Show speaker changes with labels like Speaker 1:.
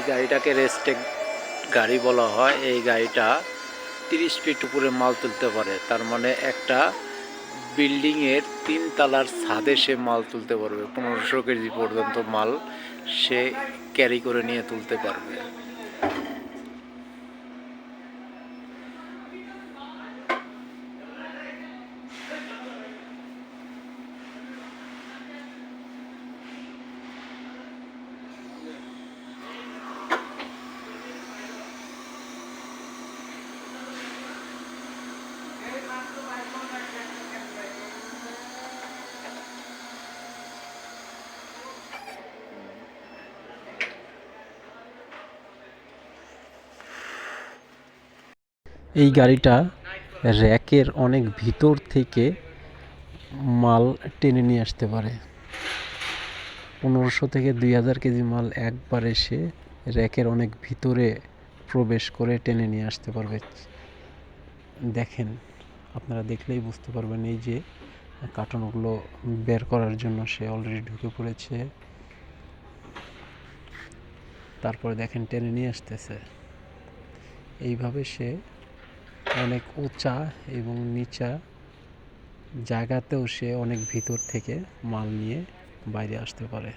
Speaker 1: এই গাড়িটাকে রেস্টেক গাড়ি বলা হয়। এই গাড়িটা তিরিশ ফিট উপরে মাল তুলতে পারে। তার মানে একটা বিল্ডিংয়ের তিন তলার ছাদে সে মাল তুলতে পারবে। পনেরোশো কেজি পর্যন্ত মাল সে ক্যারি করে নিয়ে তুলতে পারবে। এই গাড়িটা র্যাকের অনেক ভিতর থেকে মাল টেনে নিয়ে আসতে পারে। পনেরোশো থেকে দুই হাজার কেজি মাল একবার এসে র্যাকের অনেক ভিতরে প্রবেশ করে টেনে নিয়ে আসতে পারবে। দেখেন, আপনারা দেখলেই বুঝতে পারবেন এই যে কার্টনগুলো বের করার জন্য সে অলরেডি ঢুকে পড়েছে। তারপরে দেখেন টেনে নিয়ে আসতেছে। এইভাবে সে অনেক উঁচা এবং নিচা জায়গাতেও সে অনেক ভিতর থেকে মাল নিয়ে বাইরে আসতে পারে।